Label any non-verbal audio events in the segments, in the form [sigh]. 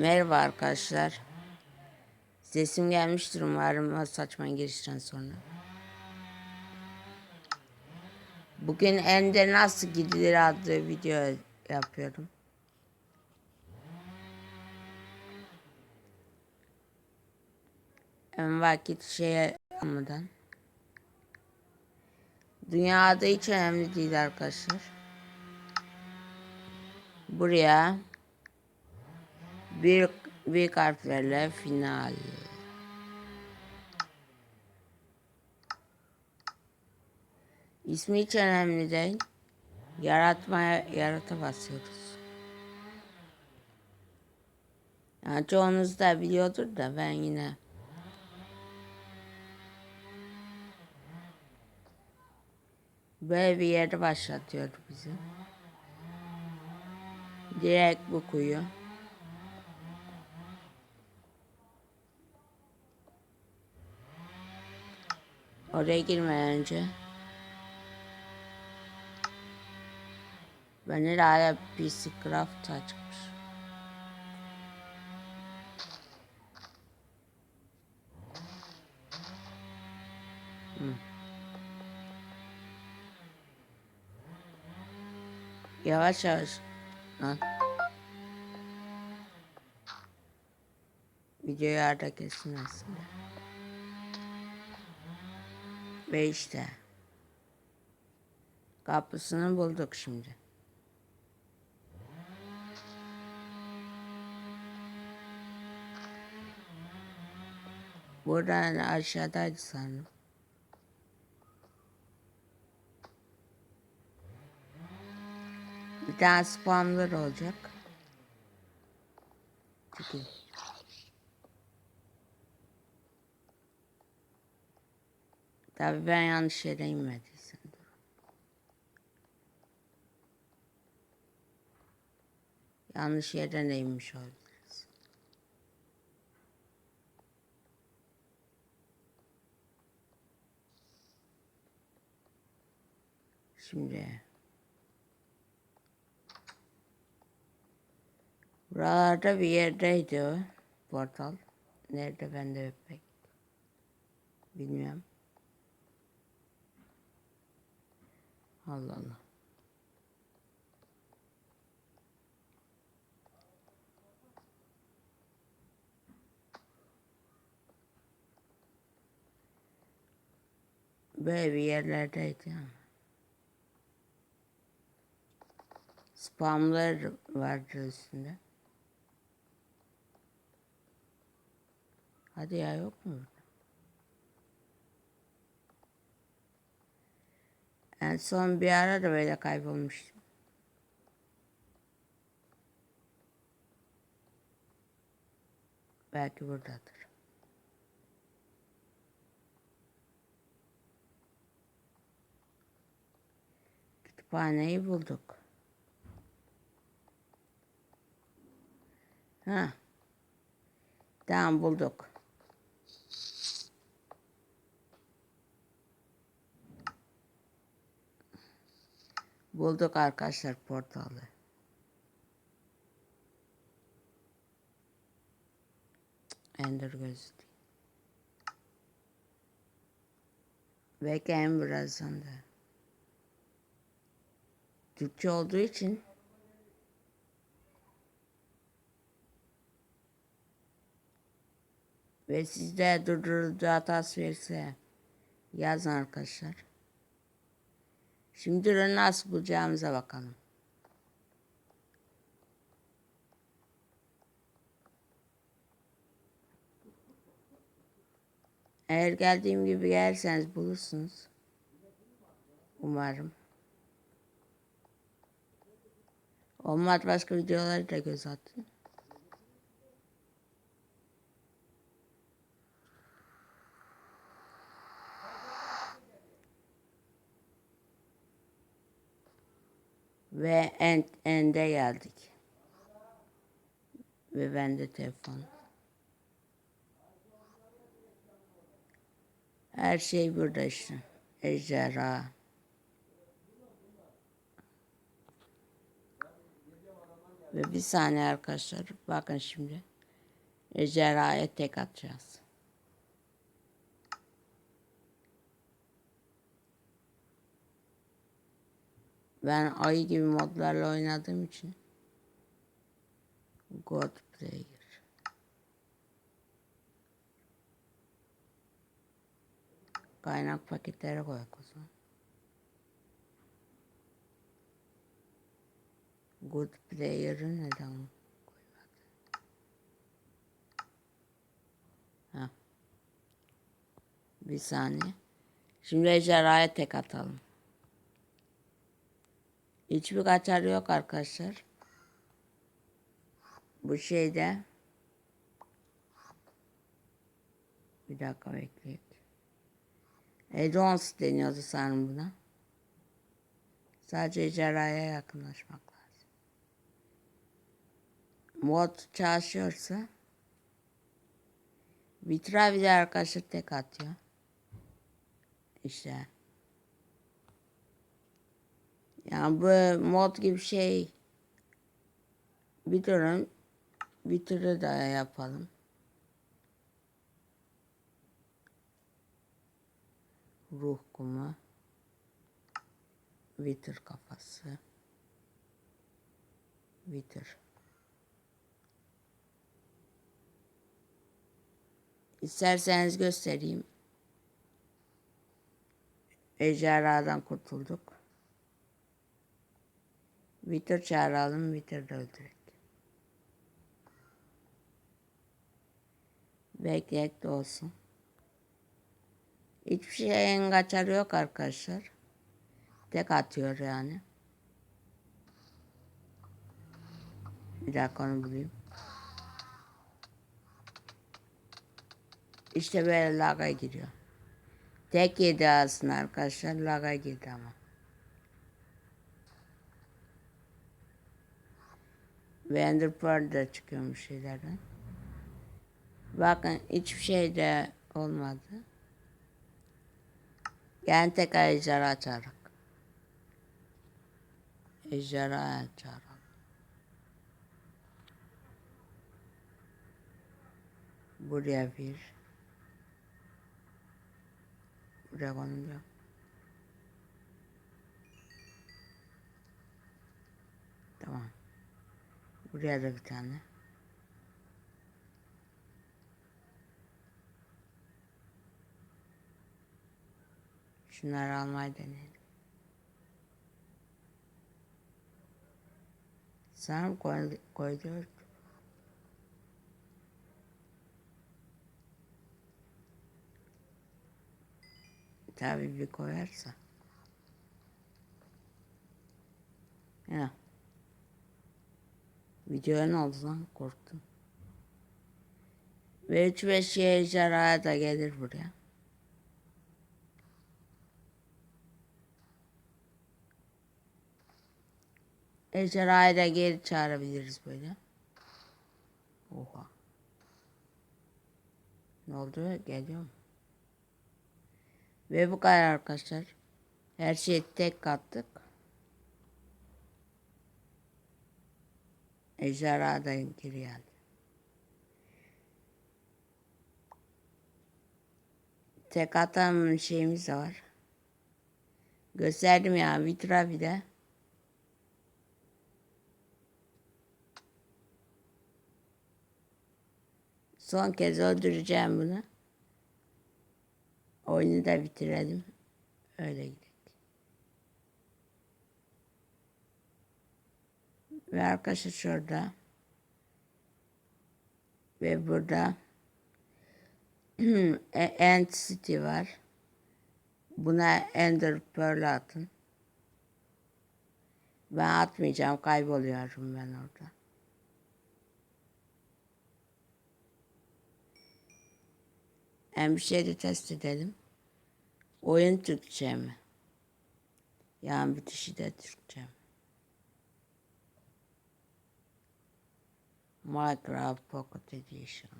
Merhaba arkadaşlar. Sesim gelmiştir umarım saçma girişten sonra. Bugün Ende nasıl gidilir adlı video yapıyorum. En vakit şeye almadan. Dünyada hiç önemli değil arkadaşlar. Buraya bir büyük harflerle final. İsmi hiç önemli değil. Yaratmaya yarata basıyoruz. Yani çoğunuz da biliyordur da ben yine böyle bir yerde başlatıyor bizi. Direkt bu kuyu. Oraya girmeden önce ben hala PC Craft açmış. Hmm. Yavaş yavaş. Lan. Videoyu arada kesin aslında. Ve işte. Kapısını bulduk şimdi. Buradan aşağıdaydı sanırım. Bir tane spamlar olacak. Tabii ben yanlış yere inmediysem. Yanlış yerden de inmiş olabiliriz. Şimdi buralarda bir yerdeydi o portal. Nerede ben de pek bilmiyorum. Allah Allah. Böyle bir yerlerdeydi ama. Spamlar vardı üstünde. Hadi ya yok mu? burada? En son bir ara da böyle kaybolmuştum. Belki buradadır. Kütüphaneyi bulduk. Ha. Tamam bulduk. Bulduk arkadaşlar portalı. Ender değil. Bekleyin birazdan da. Türkçe olduğu için ve sizde durduruldu hatası verirse yazın arkadaşlar. Şimdi nasıl bulacağımıza bakalım. Eğer geldiğim gibi gelirseniz bulursunuz. Umarım. Olmadı başka videoları da göz atın. Ve en, ende geldik. Ve bende telefon. Her şey burada işte. Ejderha. Ve bir saniye arkadaşlar. Bakın şimdi. Ejderhaya tek atacağız. Ben ayı gibi modlarla oynadığım için God Player. Kaynak paketleri koyak o zaman. Good Player'ı neden. Bir saniye. Şimdi ejderhaya tek atalım. Hiçbir kaçar yok arkadaşlar. Bu şeyde bir dakika bekleyin. Edons deniyordu sanırım buna. Sadece ejderhaya yakınlaşmak lazım. Mod çalışıyorsa Vitravi de arkadaşlar tek atıyor. İşte. Yani bu mod gibi şey bir durun bir türlü daha yapalım. Ruh kumu. Vitir kafası. Vitir. İsterseniz göstereyim. Ejderhadan kurtulduk. Vitir çağıralım, Vitir de öldürek. Bekleyek de olsun. Hiçbir şeyin kaçarı yok arkadaşlar. Tek atıyor yani. Bir dakika onu bulayım. İşte böyle laga giriyor. Tek yedi aslında arkadaşlar. Laga girdi ama. Pearl de çıkıyormuş şeylerden. Bakın hiçbir şey de olmadı. Yani tekrar ejderha çağırak. Ejderha çağıralım. Buraya bir. Buraya konuluyor. Tamam. Buraya da bir tane. Şunları almayı deneyelim. Sanırım koy, koyuyor. Tabii bir koyarsa. Ya. Videoya ne oldu lan? Korktum. Ve 3 5 ejderha da gelir buraya. Ejderhayı da geri çağırabiliriz böyle. Oha. Ne oldu? Geliyor mu? Ve bu kadar arkadaşlar. Her şeyi tek kattık. Ejderha da geri geldi. Tek atan şeyimiz de var. Gösterdim ya Vitra bir de. Son kez öldüreceğim bunu. Oyunu da bitirelim. Öyle gidelim. Ve arkadaşlar şurada. Ve burada [clears throat] End City var. Buna Ender Pearl atın. Ben atmayacağım. Kayboluyorum ben orada. Hem bir şey de test edelim. Oyun Türkçe mi? Yani bitişi de Türkçe mi? Minecraft Pocket Edition.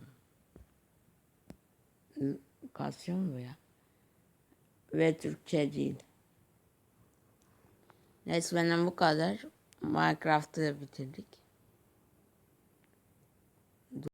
Kasıyor mu ya? Ve Türkçe değil. Neyse benim bu kadar. Minecraft'ı bitirdik.